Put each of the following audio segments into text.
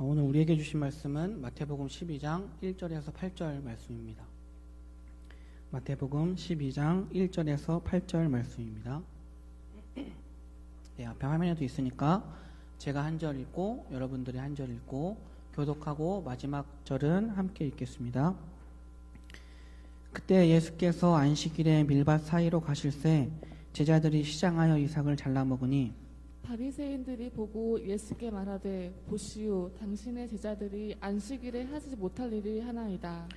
어, 오늘 우리에게 주신 말씀은 마태복음 12장 1절에서 8절 말씀입니다. 마태복음 12장 1절에서 8절 말씀입니다. 네, 앞에 화면에도 있으니까 제가 한 절 읽고 여러분들이 한 절 읽고 교독하고 마지막 절은 함께 읽겠습니다. 그때 예수께서 안식일에 밀밭 사이로 가실새 제자들이 시장하여 이삭을 잘라 먹으니 바리새인들이 보고 예수께 말하되 보시오 당신의 제자들이 안식일에 하지 못할 일이 하나이다.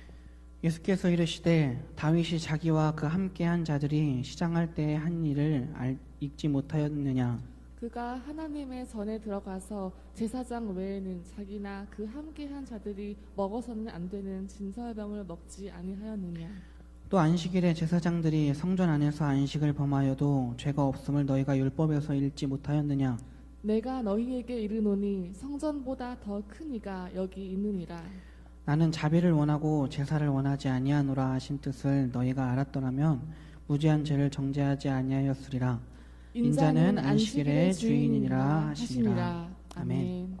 예수께서 이르시되 다윗이 자기와 그 함께한 자들이 시장할 때 한 일을 알, 읽지 못하였느냐 그가 하나님의 전에 들어가서 제사장 외에는 자기나 그 함께한 자들이 먹어서는 안 되는 진설병을 먹지 아니하였느냐. 또 안식일에 제사장들이 성전 안에서 안식을 범하여도 죄가 없음을 너희가 율법에서 읽지 못하였느냐 내가 너희에게 이르노니 성전보다 더 큰 이가 여기 있느니라. 나는 자비를 원하고 제사를 원하지 아니하노라 하신 뜻을 너희가 알았더라면 무죄한 죄를 정죄하지 아니하였으리라 인자는 안식일의 주인이니라 하시니라. 아멘.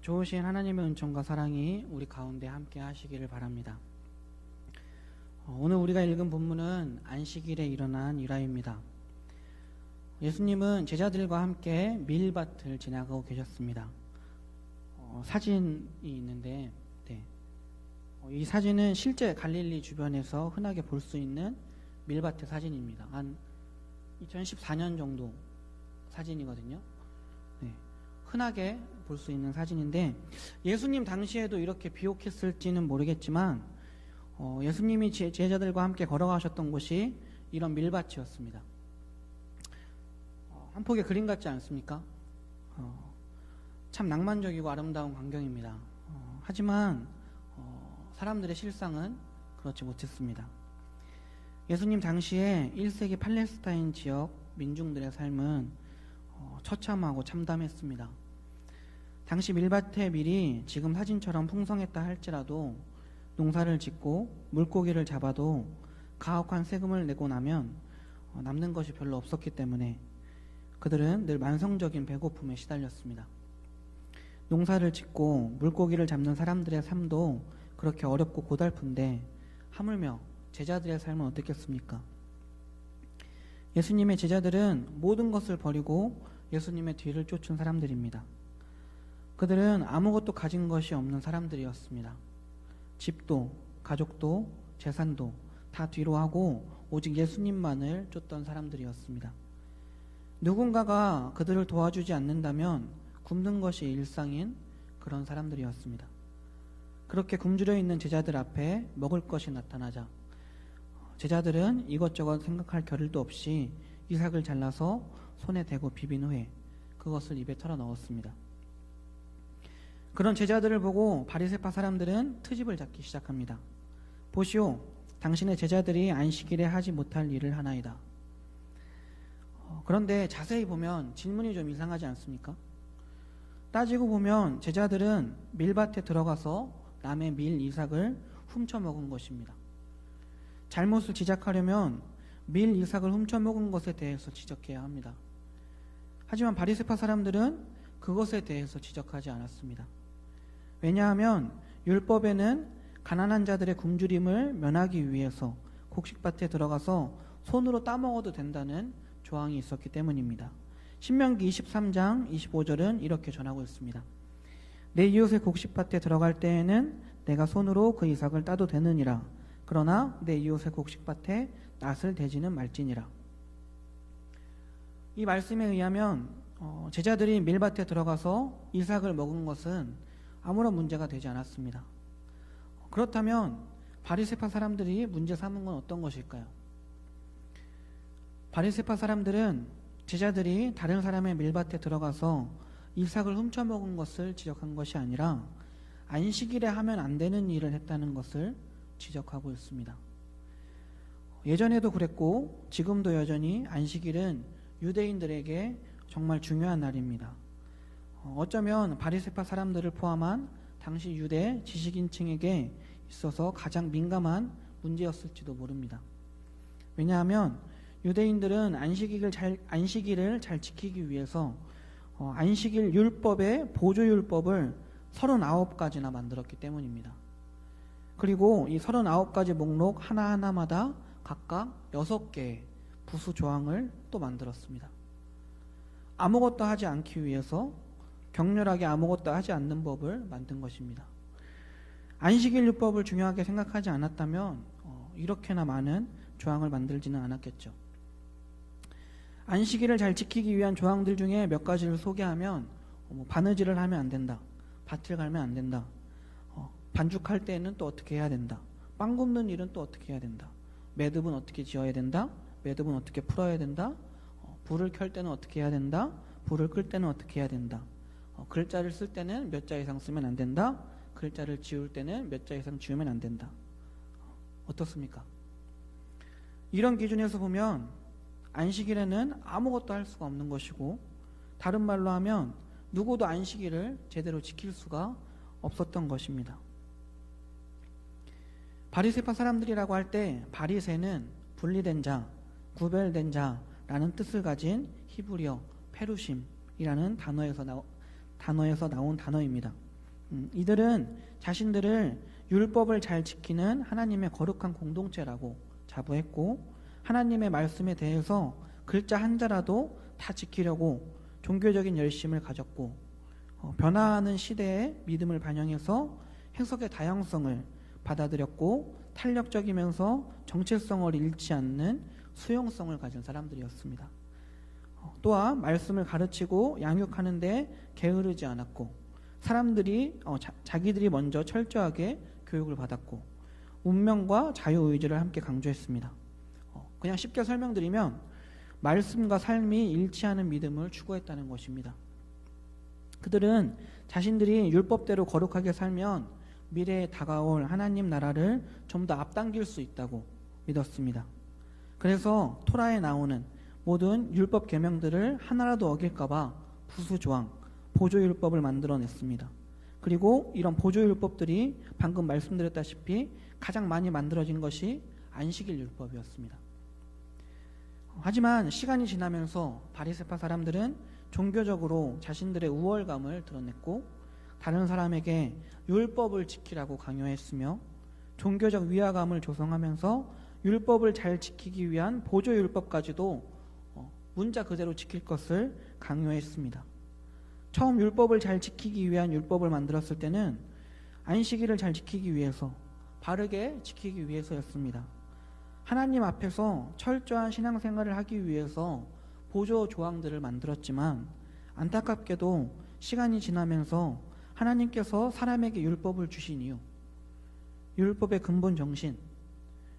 좋으신 하나님의 은총과 사랑이 우리 가운데 함께 하시기를 바랍니다. 어, 오늘 우리가 읽은 본문은 안식일에 일어난 일화입니다. 예수님은 제자들과 함께 밀밭을 지나가고 계셨습니다. 어, 사진이 있는데 네. 어, 이 사진은 실제 갈릴리 주변에서 흔하게 볼 수 있는 밀밭의 사진입니다. 한 2014년 정도 사진이거든요. 네. 흔하게 볼 수 있는 사진인데 예수님 당시에도 이렇게 비옥했을지는 모르겠지만 어, 예수님이 제, 제자들과 함께 걸어가셨던 곳이 이런 밀밭이었습니다. 어, 한 폭의 그림 같지 않습니까? 어, 참 낭만적이고 아름다운 광경입니다. 어, 하지만 어, 사람들의 실상은 그렇지 못했습니다. 예수님 당시에 1세기 팔레스타인 지역 민중들의 삶은 어, 처참하고 참담했습니다. 당시 밀밭의 밀이 지금 사진처럼 풍성했다 할지라도 농사를 짓고 물고기를 잡아도 가혹한 세금을 내고 나면 어, 남는 것이 별로 없었기 때문에 그들은 늘 만성적인 배고픔에 시달렸습니다. 농사를 짓고 물고기를 잡는 사람들의 삶도 그렇게 어렵고 고달픈데 하물며 제자들의 삶은 어떻겠습니까? 예수님의 제자들은 모든 것을 버리고 예수님의 뒤를 쫓은 사람들입니다. 그들은 아무것도 가진 것이 없는 사람들이었습니다. 집도, 가족도, 재산도 다 뒤로 하고 오직 예수님만을 쫓던 사람들이었습니다. 누군가가 그들을 도와주지 않는다면 굶는 것이 일상인 그런 사람들이었습니다. 그렇게 굶주려 있는 제자들 앞에 먹을 것이 나타나자 제자들은 이것저것 생각할 겨를도 없이 이삭을 잘라서 손에 대고 비빈 후에 그것을 입에 털어 넣었습니다. 그런 제자들을 보고 바리새파 사람들은 트집을 잡기 시작합니다. 보시오, 당신의 제자들이 안식일에 하지 못할 일을 하나이다. 어, 그런데 자세히 보면 질문이 좀 이상하지 않습니까? 따지고 보면 제자들은 밀밭에 들어가서 남의 밀 이삭을 훔쳐 먹은 것입니다. 잘못을 지적하려면 밀 이삭을 훔쳐 먹은 것에 대해서 지적해야 합니다. 하지만 바리새파 사람들은 그것에 대해서 지적하지 않았습니다. 왜냐하면 율법에는 가난한 자들의 굶주림을 면하기 위해서 곡식밭에 들어가서 손으로 따먹어도 된다는 조항이 있었기 때문입니다. 신명기 23장 25절은 이렇게 전하고 있습니다. 내 이웃의 곡식밭에 들어갈 때에는 내가 손으로 그 이삭을 따도 되느니라. 그러나 내 이웃의 곡식밭에 낫을 대지는 말지니라. 이 말씀에 의하면 어, 제자들이 밀밭에 들어가서 이삭을 먹은 것은 아무런 문제가 되지 않았습니다. 그렇다면 바리세파 사람들이 문제 삼은 건 어떤 것일까요? 바리세파 사람들은 제자들이 다른 사람의 밀밭에 들어가서 이삭을 훔쳐 먹은 것을 지적한 것이 아니라 안식일에 하면 안 되는 일을 했다는 것을 지적하고 있습니다. 예전에도 그랬고 지금도 여전히 안식일은 유대인들에게 정말 중요한 날입니다. 어쩌면 바리세파 사람들을 포함한 당시 유대 지식인층에게 있어서 가장 민감한 문제였을지도 모릅니다. 왜냐하면 유대인들은 안식일을 잘, 안식일을 잘 지키기 위해서 어, 안식일 율법의 보조율법을 39가지나 만들었기 때문입니다. 그리고 이 39가지 목록 하나하나마다 각각 6개의 부수 조항을 또 만들었습니다. 아무것도 하지 않기 위해서 격렬하게 아무것도 하지 않는 법을 만든 것입니다. 안식일 율법을 중요하게 생각하지 않았다면 어, 이렇게나 많은 조항을 만들지는 않았겠죠. 안식일을 잘 지키기 위한 조항들 중에 몇 가지를 소개하면 어, 뭐 바느질을 하면 안 된다. 밭을 갈면 안 된다. 어, 반죽할 때는 또 어떻게 해야 된다. 빵 굽는 일은 또 어떻게 해야 된다. 매듭은 어떻게 지어야 된다. 매듭은 어떻게 풀어야 된다. 어, 불을 켤 때는 어떻게 해야 된다. 불을 끌 때는 어떻게 해야 된다. 어, 글자를 쓸 때는 몇 자 이상 쓰면 안 된다. 글자를 지울 때는 몇 자 이상 지우면 안 된다. 어, 어떻습니까? 이런 기준에서 보면 안식일에는 아무것도 할 수가 없는 것이고 다른 말로 하면 누구도 안식일을 제대로 지킬 수가 없었던 것입니다. 바리새파 사람들이라고 할 때 바리새는 분리된 자, 구별된 자라는 뜻을 가진 히브리어 페루심이라는 단어에서 나 단어에서 나온 단어입니다. 음, 이들은 자신들을 율법을 잘 지키는 하나님의 거룩한 공동체라고 자부했고 하나님의 말씀에 대해서 글자 한자라도 다 지키려고 종교적인 열심을 가졌고 어, 변화하는 시대의 믿음을 반영해서 해석의 다양성을 받아들였고 탄력적이면서 정체성을 잃지 않는 수용성을 가진 사람들이었습니다. 어, 또한 말씀을 가르치고 양육하는데 게으르지 않았고 사람들이 어, 자, 기들이 먼저 철저하게 교육을 받았고 운명과 자유의지를 함께 강조했습니다. 어, 그냥 쉽게 설명드리면 말씀과 삶이 일치하는 믿음을 추구했다는 것입니다. 그들은 자신들이 율법대로 거룩하게 살면 미래에 다가올 하나님 나라를 좀 더 앞당길 수 있다고 믿었습니다. 그래서 토라에 나오는 모든 율법 계명들을 하나라도 어길까봐 부수 조항, 보조 율법을 만들어냈습니다. 그리고 이런 보조 율법들이 방금 말씀드렸다시피 가장 많이 만들어진 것이 안식일 율법이었습니다. 하지만 시간이 지나면서 바리세파 사람들은 종교적으로 자신들의 우월감을 드러냈고 다른 사람에게 율법을 지키라고 강요했으며 종교적 위화감을 조성하면서 율법을 잘 지키기 위한 보조 율법까지도 어, 문자 그대로 지킬 것을 강요했습니다. 처음 율법을 잘 지키기 위한 율법을 만들었을 때는 안식일을 잘 지키기 위해서 바르게 지키기 위해서였습니다. 하나님 앞에서 철저한 신앙생활을 하기 위해서 보조 조항들을 만들었지만 안타깝게도 시간이 지나면서 하나님께서 사람에게 율법을 주신 이유, 율법의 근본 정신,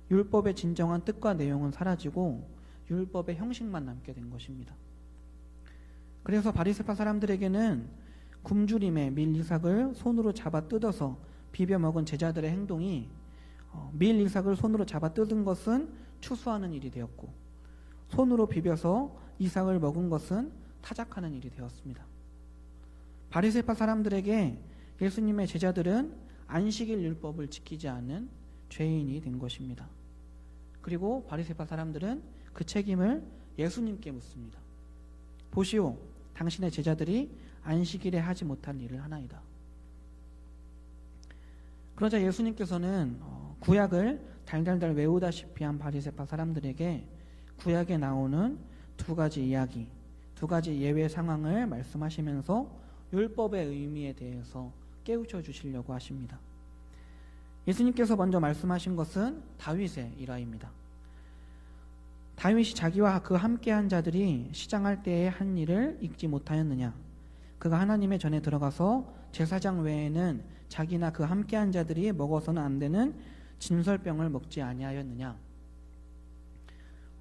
율법의 진정한 뜻과 내용은 사라지고 율법의 형식만 남게 된 것입니다. 그래서 바리새파 사람들에게는 굶주림의 밀 이삭을 손으로 잡아 뜯어서 비벼 먹은 제자들의 행동이 어, 밀 이삭을 손으로 잡아 뜯은 것은 추수하는 일이 되었고 손으로 비벼서 이삭을 먹은 것은 타작하는 일이 되었습니다. 바리새파 사람들에게 예수님의 제자들은 안식일 율법을 지키지 않은 죄인이 된 것입니다. 그리고 바리새파 사람들은 그 책임을 예수님께 묻습니다. 보시오, 당신의 제자들이 안식일에 하지 못한 일을 하나이다. 그러자 예수님께서는 어, 구약을 달달달 외우다시피 한 바리새파 사람들에게 구약에 나오는 두 가지 이야기, 두 가지 예외 상황을 말씀하시면서 율법의 의미에 대해서 깨우쳐 주시려고 하십니다. 예수님께서 먼저 말씀하신 것은 다윗의 일화입니다. 다윗이 자기와 그 함께한 자들이 시장할 때에 한 일을 잊지 못하였느냐? 그가 하나님의 전에 들어가서 제사장 외에는 자기나 그 함께한 자들이 먹어서는 안 되는 진설병을 먹지 아니하였느냐?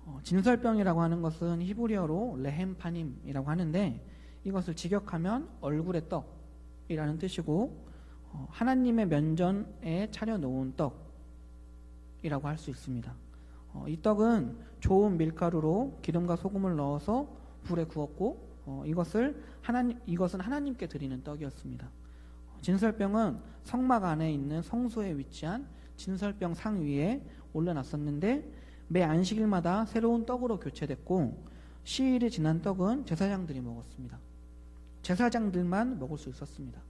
어, 진설병이라고 하는 것은 히브리어로 레헴파님이라고 하는데 이것을 직역하면 얼굴의 떡이라는 뜻이고 어, 하나님의 면전에 차려놓은 떡이라고 할 수 있습니다. 어, 이 떡은 좋은 밀가루로 기름과 소금을 넣어서 불에 구웠고 어, 이것을 하나님 이것은 하나님께 드리는 떡이었습니다. 진설병은 성막 안에 있는 성소에 위치한 진설병 상 위에 올려놨었는데 매 안식일마다 새로운 떡으로 교체됐고 시일이 지난 떡은 제사장들이 먹었습니다. 제사장들만 먹을 수 있었습니다.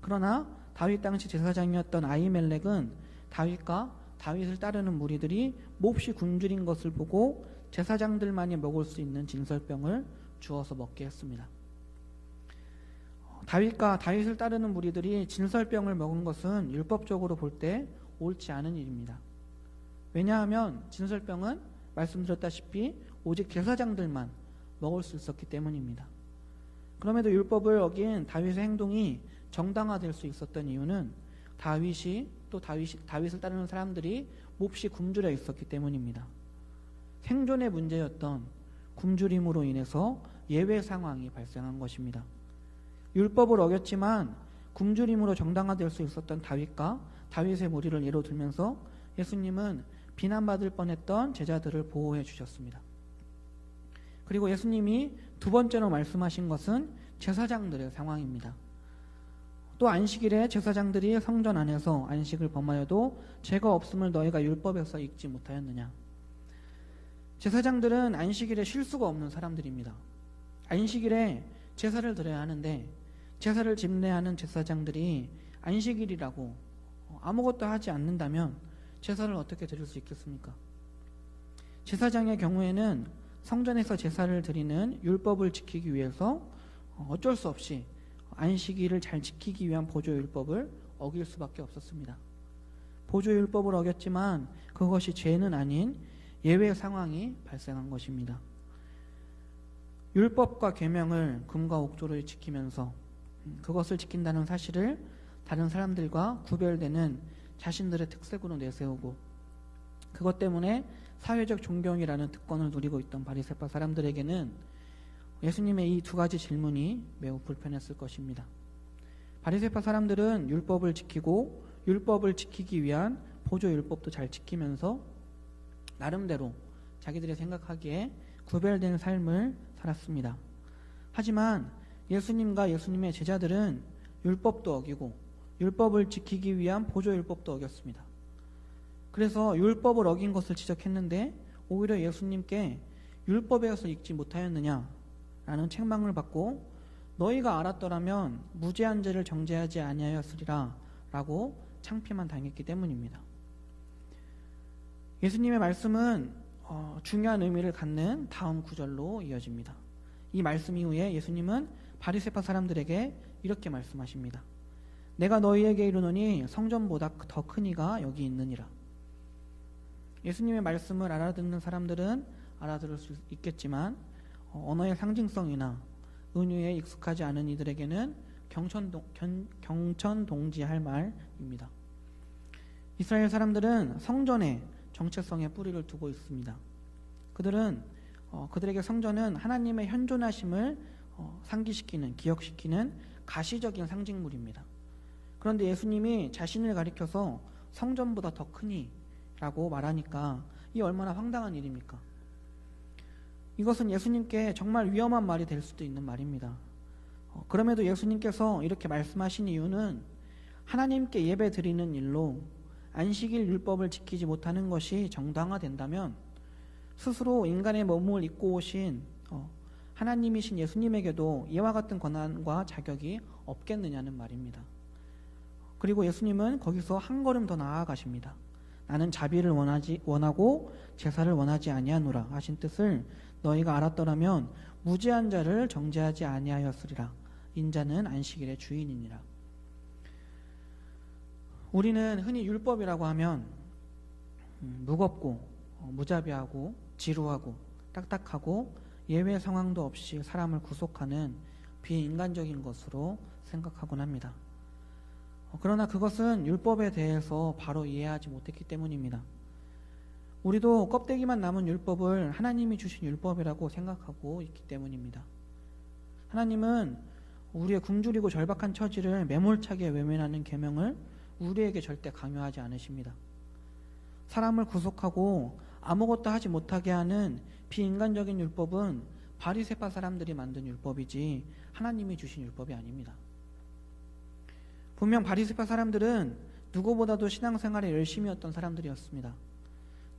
그러나 다윗 당시 제사장이었던 아이멜렉은 다윗과 다윗을 따르는 무리들이 몹시 굶주린 것을 보고 제사장들만이 먹을 수 있는 진설병을 주어서 먹게 했습니다. 다윗과 다윗을 따르는 무리들이 진설병을 먹은 것은 율법적으로 볼 때 옳지 않은 일입니다. 왜냐하면 진설병은 말씀드렸다시피 오직 제사장들만 먹을 수 있었기 때문입니다. 그럼에도 율법을 어긴 다윗의 행동이 정당화될 수 있었던 이유는 다윗이 또 다윗이, 다윗을 따르는 사람들이 몹시 굶주려 있었기 때문입니다. 생존의 문제였던 굶주림으로 인해서 예외 상황이 발생한 것입니다. 율법을 어겼지만 굶주림으로 정당화될 수 있었던 다윗과 다윗의 무리를 예로 들면서 예수님은 비난받을 뻔했던 제자들을 보호해 주셨습니다. 그리고 예수님이 두 번째로 말씀하신 것은 제사장들의 상황입니다. 또 안식일에 제사장들이 성전 안에서 안식을 범하여도 죄가 없음을 너희가 율법에서 읽지 못하였느냐. 제사장들은 안식일에 쉴 수가 없는 사람들입니다. 안식일에 제사를 드려야 하는데 제사를 집례하는 제사장들이 안식일이라고 아무것도 하지 않는다면 제사를 어떻게 드릴 수 있겠습니까? 제사장의 경우에는 성전에서 제사를 드리는 율법을 지키기 위해서 어쩔 수 없이 안식일을 잘 지키기 위한 보조율법을 어길 수밖에 없었습니다. 보조율법을 어겼지만 그것이 죄는 아닌 예외 상황이 발생한 것입니다. 율법과 계명을 금과 옥조를 지키면서 그것을 지킨다는 사실을 다른 사람들과 구별되는 자신들의 특색으로 내세우고 그것 때문에 사회적 존경이라는 특권을 누리고 있던 바리새파 사람들에게는 예수님의 이 두 가지 질문이 매우 불편했을 것입니다. 바리새파 사람들은 율법을 지키고 율법을 지키기 위한 보조 율법도 잘 지키면서 나름대로 자기들이 생각하기에 구별된 삶을 살았습니다. 하지만 예수님과 예수님의 제자들은 율법도 어기고 율법을 지키기 위한 보조 율법도 어겼습니다. 그래서 율법을 어긴 것을 지적했는데 오히려 예수님께 율법에서 읽지 못하였느냐 라는 책망을 받고 너희가 알았더라면 무죄한 죄를 정죄하지 아니하였으리라 라고 창피만 당했기 때문입니다. 예수님의 말씀은 어, 중요한 의미를 갖는 다음 구절로 이어집니다. 이 말씀 이후에 예수님은 바리새파 사람들에게 이렇게 말씀하십니다. 내가 너희에게 이르노니 성전보다 더 큰 이가 여기 있느니라. 예수님의 말씀을 알아듣는 사람들은 알아들을 수 있겠지만 어, 언어의 상징성이나 은유에 익숙하지 않은 이들에게는 경천동, 경천동지할 말입니다. 이스라엘 사람들은 성전에 정체성의 뿌리를 두고 있습니다. 그들은 어, 그들에게 성전은 하나님의 현존하심을 어, 상기시키는 기억시키는 가시적인 상징물입니다. 그런데 예수님이 자신을 가리켜서 성전보다 더 크니라고 말하니까 이 얼마나 황당한 일입니까? 이것은 예수님께 정말 위험한 말이 될 수도 있는 말입니다. 어, 그럼에도 예수님께서 이렇게 말씀하신 이유는 하나님께 예배 드리는 일로 안식일 율법을 지키지 못하는 것이 정당화된다면 스스로 인간의 몸을 입고 오신 어, 하나님이신 예수님에게도 이와 같은 권한과 자격이 없겠느냐는 말입니다. 그리고 예수님은 거기서 한 걸음 더 나아가십니다. 나는 자비를 원하지 원하고 제사를 원하지 아니하노라 하신 뜻을 너희가 알았더라면 무죄한 자를 정죄하지 아니하였으리라. 인자는 안식일의 주인이니라. 우리는 흔히 율법이라고 하면 음, 무겁고 어, 무자비하고 지루하고 딱딱하고 예외 상황도 없이 사람을 구속하는 비인간적인 것으로 생각하곤 합니다. 어, 그러나 그것은 율법에 대해서 바로 이해하지 못했기 때문입니다. 우리도 껍데기만 남은 율법을 하나님이 주신 율법이라고 생각하고 있기 때문입니다. 하나님은 우리의 굶주리고 절박한 처지를 매몰차게 외면하는 계명을 우리에게 절대 강요하지 않으십니다. 사람을 구속하고 아무것도 하지 못하게 하는 비인간적인 율법은 바리새파 사람들이 만든 율법이지 하나님이 주신 율법이 아닙니다. 분명 바리새파 사람들은 누구보다도 신앙생활에 열심히 했던 사람들이었습니다.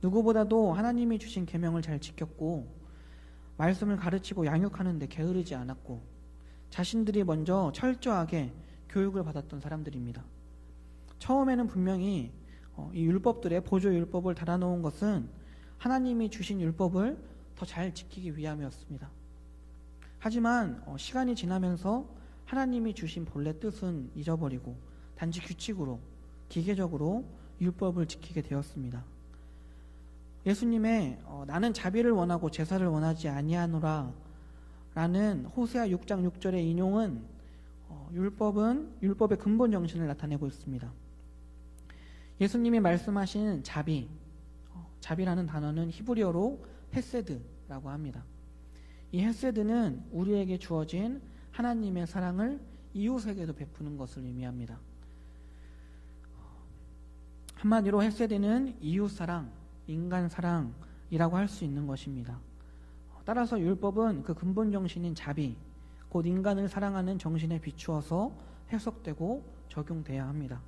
누구보다도 하나님이 주신 계명을 잘 지켰고 말씀을 가르치고 양육하는데 게으르지 않았고 자신들이 먼저 철저하게 교육을 받았던 사람들입니다. 처음에는 분명히 어, 이 율법들의 보조 율법을 달아놓은 것은 하나님이 주신 율법을 더 잘 지키기 위함이었습니다. 하지만 어, 시간이 지나면서 하나님이 주신 본래 뜻은 잊어버리고 단지 규칙으로 기계적으로 율법을 지키게 되었습니다. 예수님의 어, 나는 자비를 원하고 제사를 원하지 아니하노라 라는 호세아 6장 6절의 인용은 어, 율법은 율법의 근본 정신을 나타내고 있습니다. 예수님이 말씀하신 자비, 어, 자비라는 단어는 히브리어로 헤세드라고 합니다. 이 헤세드는 우리에게 주어진 하나님의 사랑을 이웃에게도 베푸는 것을 의미합니다. 한마디로 헤세드는 이웃 사랑, 인간 사랑이라고 할 수 있는 것입니다. 따라서 율법은 그 근본 정신인 자비, 곧 인간을 사랑하는 정신에 비추어서 해석되고 적용돼야 합니다.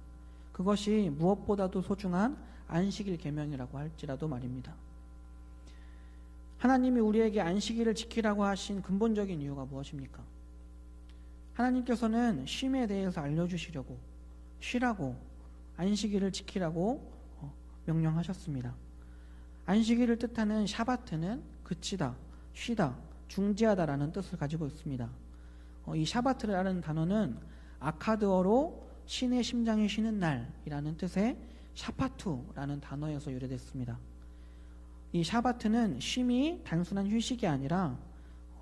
그것이 무엇보다도 소중한 안식일 계명이라고 할지라도 말입니다. 하나님이 우리에게 안식일을 지키라고 하신 근본적인 이유가 무엇입니까? 하나님께서는 쉼에 대해서 알려주시려고 쉬라고 안식일을 지키라고 어, 명령하셨습니다. 안식일을 뜻하는 샤바트는 그치다, 쉬다, 중지하다라는 뜻을 가지고 있습니다. 어, 이 샤바트라는 단어는 아카드어로 신의 심장이 쉬는 날이라는 뜻의 샤파투라는 단어에서 유래됐습니다. 이 샤바트는 쉼이 단순한 휴식이 아니라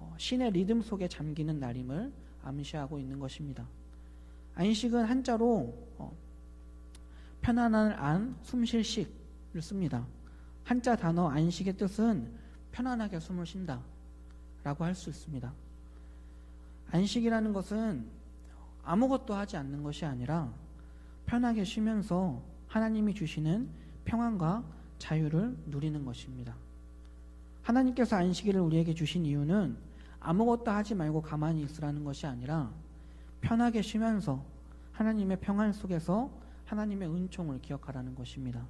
어, 신의 리듬 속에 잠기는 날임을 암시하고 있는 것입니다. 안식은 한자로 어, 편안한 안, 숨쉴 식을 씁니다. 한자 단어 안식의 뜻은 편안하게 숨을 쉰다 라고 할 수 있습니다. 안식이라는 것은 아무것도 하지 않는 것이 아니라 편하게 쉬면서 하나님이 주시는 평안과 자유를 누리는 것입니다. 하나님께서 안식일을 우리에게 주신 이유는 아무것도 하지 말고 가만히 있으라는 것이 아니라 편하게 쉬면서 하나님의 평안 속에서 하나님의 은총을 기억하라는 것입니다.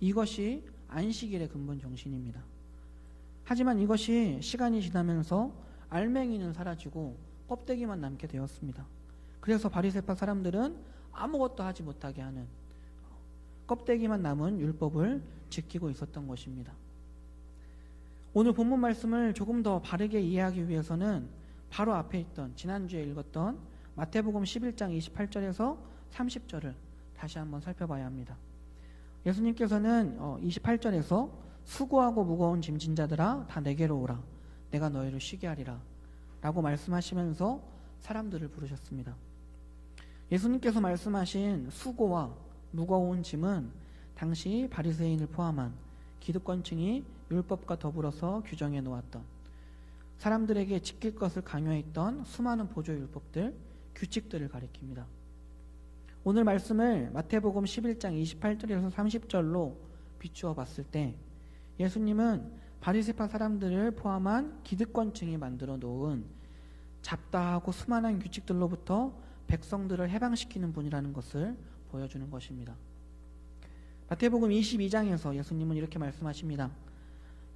이것이 안식일의 근본 정신입니다. 하지만 이것이 시간이 지나면서 알맹이는 사라지고 껍데기만 남게 되었습니다. 그래서 바리새파 사람들은 아무것도 하지 못하게 하는 껍데기만 남은 율법을 지키고 있었던 것입니다. 오늘 본문 말씀을 조금 더 바르게 이해하기 위해서는 바로 앞에 있던 지난주에 읽었던 마태복음 11장 28절에서 30절을 다시 한번 살펴봐야 합니다. 예수님께서는 28절에서 어, 수고하고 무거운 짐진 자들아 다 내게로 오라 내가 너희를 쉬게 하리라 라고 말씀하시면서 사람들을 부르셨습니다. 예수님께서 말씀하신 수고와 무거운 짐은 당시 바리새인을 포함한 기득권층이 율법과 더불어서 규정해 놓았던 사람들에게 지킬 것을 강요했던 수많은 보조 율법들, 규칙들을 가리킵니다. 오늘 말씀을 마태복음 11장 28절에서 30절로 비추어 봤을 때 예수님은 바리새파 사람들을 포함한 기득권층이 만들어 놓은 잡다하고 수많은 규칙들로부터 백성들을 해방시키는 분이라는 것을 보여주는 것입니다. 마태복음 22장에서 예수님은 이렇게 말씀하십니다.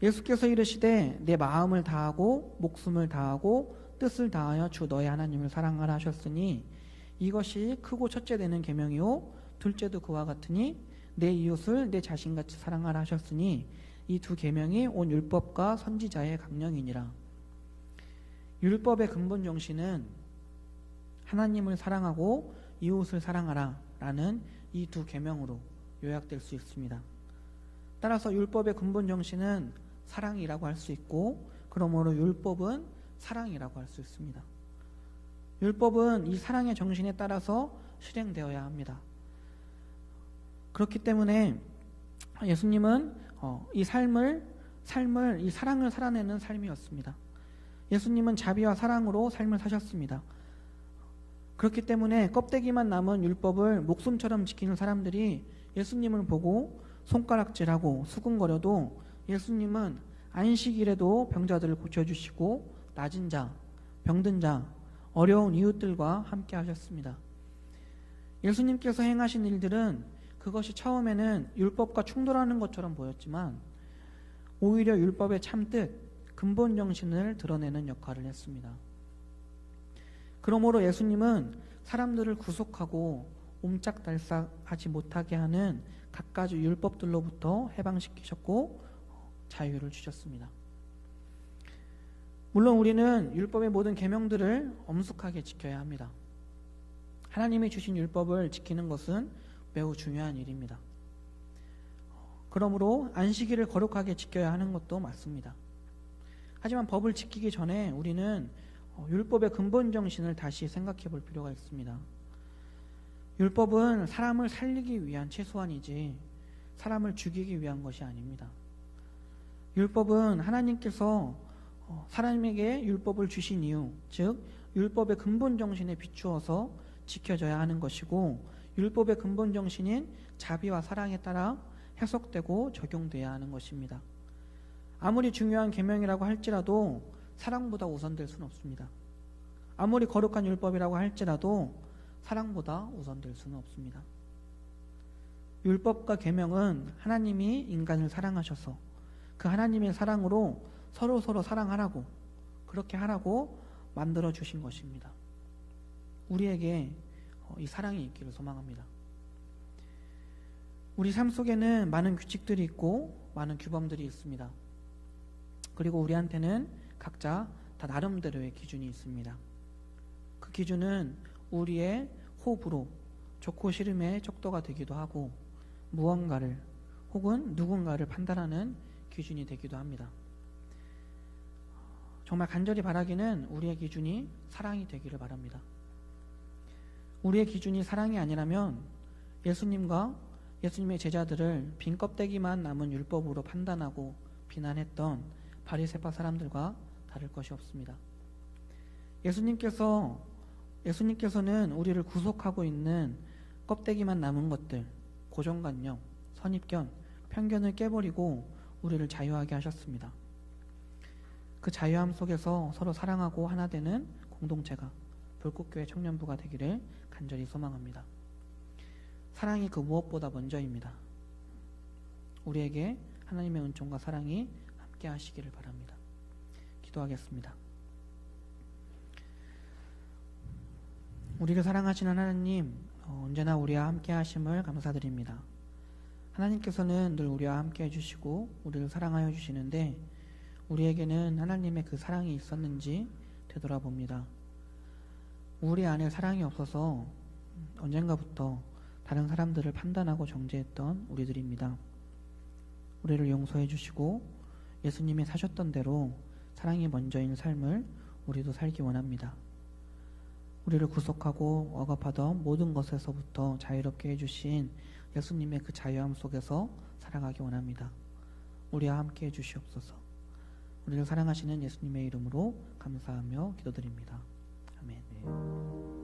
예수께서 이르시되 내 마음을 다하고 목숨을 다하고 뜻을 다하여 주 너의 하나님을 사랑하라 하셨으니 이것이 크고 첫째 되는 계명이요 둘째도 그와 같으니 내 이웃을 내 자신같이 사랑하라 하셨으니 이 두 계명이 온 율법과 선지자의 강령이니라. 율법의 근본 정신은 하나님을 사랑하고 이웃을 사랑하라라는 이 두 계명으로 요약될 수 있습니다. 따라서 율법의 근본 정신은 사랑이라고 할 수 있고 그러므로 율법은 사랑이라고 할 수 있습니다. 율법은 이 사랑의 정신에 따라서 실행되어야 합니다. 그렇기 때문에 예수님은 어, 이 삶을 삶을 이 사랑을 살아내는 삶이었습니다. 예수님은 자비와 사랑으로 삶을 사셨습니다. 그렇기 때문에 껍데기만 남은 율법을 목숨처럼 지키는 사람들이 예수님을 보고 손가락질하고 수군거려도 예수님은 안식일에도 병자들을 고쳐주시고 낮은 자, 병든 자, 어려운 이웃들과 함께 하셨습니다. 예수님께서 행하신 일들은 그것이 처음에는 율법과 충돌하는 것처럼 보였지만 오히려 율법의 참뜻, 근본 정신을 드러내는 역할을 했습니다. 그러므로 예수님은 사람들을 구속하고 옴짝달싹하지 못하게 하는 갖가지 율법들로부터 해방시키셨고 자유를 주셨습니다. 물론 우리는 율법의 모든 계명들을 엄숙하게 지켜야 합니다. 하나님이 주신 율법을 지키는 것은 매우 중요한 일입니다. 그러므로 안식일을 거룩하게 지켜야 하는 것도 맞습니다. 하지만 법을 지키기 전에 우리는 어, 율법의 근본 정신을 다시 생각해 볼 필요가 있습니다. 율법은 사람을 살리기 위한 최소한이지 사람을 죽이기 위한 것이 아닙니다. 율법은 하나님께서 어, 사람에게 율법을 주신 이유, 즉 율법의 근본 정신에 비추어서 지켜져야 하는 것이고 율법의 근본 정신인 자비와 사랑에 따라 해석되고 적용돼야 하는 것입니다. 아무리 중요한 계명이라고 할지라도 사랑보다 우선될 수는 없습니다. 아무리 거룩한 율법이라고 할지라도 사랑보다 우선될 수는 없습니다. 율법과 계명은 하나님이 인간을 사랑하셔서 그 하나님의 사랑으로 서로 서로 사랑하라고 그렇게 하라고 만들어 주신 것입니다. 우리에게 어, 이 사랑이 있기를 소망합니다. 우리 삶 속에는 많은 규칙들이 있고 많은 규범들이 있습니다. 그리고 우리한테는 각자 다 나름대로의 기준이 있습니다. 그 기준은 우리의 호불호, 좋고 싫음의 척도가 되기도 하고 무언가를 혹은 누군가를 판단하는 기준이 되기도 합니다. 정말 간절히 바라기는 우리의 기준이 사랑이 되기를 바랍니다. 우리의 기준이 사랑이 아니라면 예수님과 예수님의 제자들을 빈 껍데기만 남은 율법으로 판단하고 비난했던 바리새파 사람들과 다를 것이 없습니다. 예수님께서 예수님께서는 우리를 구속하고 있는 껍데기만 남은 것들, 고정관념, 선입견, 편견을 깨버리고 우리를 자유하게 하셨습니다. 그 자유함 속에서 서로 사랑하고 하나 되는 공동체가 불꽃교회 청년부가 되기를 간절히 소망합니다. 사랑이 그 무엇보다 먼저입니다. 우리에게 하나님의 은총과 사랑이 함께 하시기를 바랍니다. 기도하겠습니다. 우리를 사랑하시는 하나님, 어, 언제나 우리와 함께 하심을 감사드립니다. 하나님께서는 늘 우리와 함께 해주시고, 우리를 사랑하여 주시는데, 우리에게는 하나님의 그 사랑이 있었는지 되돌아봅니다. 우리 안에 사랑이 없어서 언젠가부터 다른 사람들을 판단하고 정죄했던 우리들입니다. 우리를 용서해 주시고 예수님이 사셨던 대로 사랑이 먼저인 삶을 우리도 살기 원합니다. 우리를 구속하고 억압하던 모든 것에서부터 자유롭게 해주신 예수님의 그 자유함 속에서 살아가기 원합니다. 우리와 함께 해주시옵소서. 우리를 사랑하시는 예수님의 이름으로 감사하며 기도드립니다. 아멘.